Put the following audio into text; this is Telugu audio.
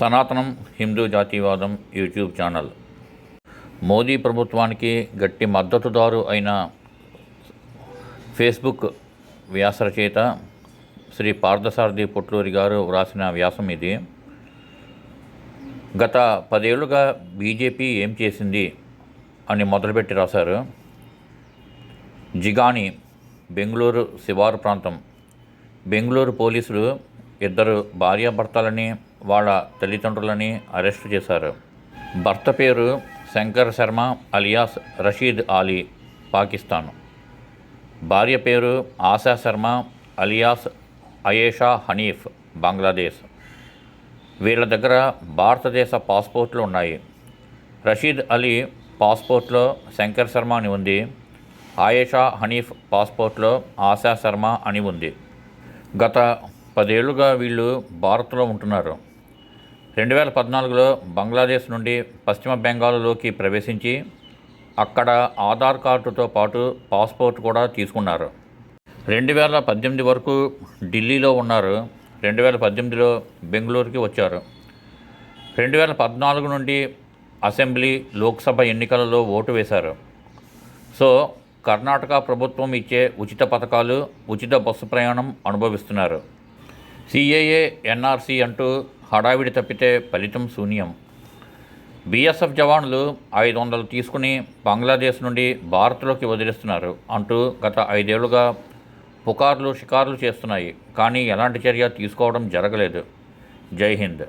సనాతనం హిందూ జాతీయవాదం యూట్యూబ్ ఛానల్. మోదీ ప్రభుత్వానికి గట్టి మద్దతుదారు అయిన ఫేస్బుక్ వ్యాసరచేత శ్రీ పార్థసారథి పొట్లూరి గారు వ్రాసిన వ్యాసం ఇది. గత పదేళ్ళుగా బీజేపీ ఏం చేసింది అని మొదలుపెట్టి రాశారు. జిగాని బెంగళూరు శివారు ప్రాంతం. బెంగళూరు పోలీసులు ఇద్దరు భార్యాభర్తలని వాళ్ళ తల్లిదండ్రులని అరెస్టు చేశారు. భర్త పేరు శంకర్ శర్మ అలియాస్ రషీద్ అలీ పాకిస్తాన్. భార్య పేరు ఆశా శర్మ అలియాస్ అయేషా హనీఫ్ బంగ్లాదేశ్. వీళ్ళ దగ్గర భారతదేశ పాస్పోర్ట్లు ఉన్నాయి. రషీద్ అలీ పాస్పోర్ట్లో శంకర్ శర్మ అని ఉంది. ఆయేషా హనీఫ్ పాస్పోర్ట్లో ఆశా శర్మ అని ఉంది. గత పదేళ్ళుగా వీళ్ళు భారత్లో ఉంటున్నారు. రెండు వేల పద్నాలుగులో బంగ్లాదేశ్ నుండి పశ్చిమ బెంగాల్లోకి ప్రవేశించి అక్కడ ఆధార్ కార్డుతో పాటు పాస్పోర్ట్ కూడా తీసుకున్నారు. రెండు వేల పద్దెనిమిది వరకు ఢిల్లీలో ఉన్నారు. రెండు వేల పద్దెనిమిదిలో బెంగళూరుకి వచ్చారు. రెండు వేల పద్నాలుగు నుండి అసెంబ్లీ లోక్సభ ఎన్నికలలో ఓటు వేశారు. సో కర్ణాటక ప్రభుత్వం ఇచ్చే ఉచిత పథకాలు ఉచిత బస్సు ప్రయాణం అనుభవిస్తున్నారు. సిఏఏ ఎన్ఆర్సీ అంటూ హడావిడి తప్పితే ఫలితం శూన్యం. బీఎస్ఎఫ్ జవాన్లు ఐదు వందలు తీసుకుని బంగ్లాదేశ్ నుండి భారత్లోకి వదిలిస్తున్నారు అంటూ గత ఐదేళ్ళుగా పుకార్లు షికార్లు చేస్తున్నాయి. కానీ ఎలాంటి చర్య తీసుకోవడం జరగలేదు. జై హింద్.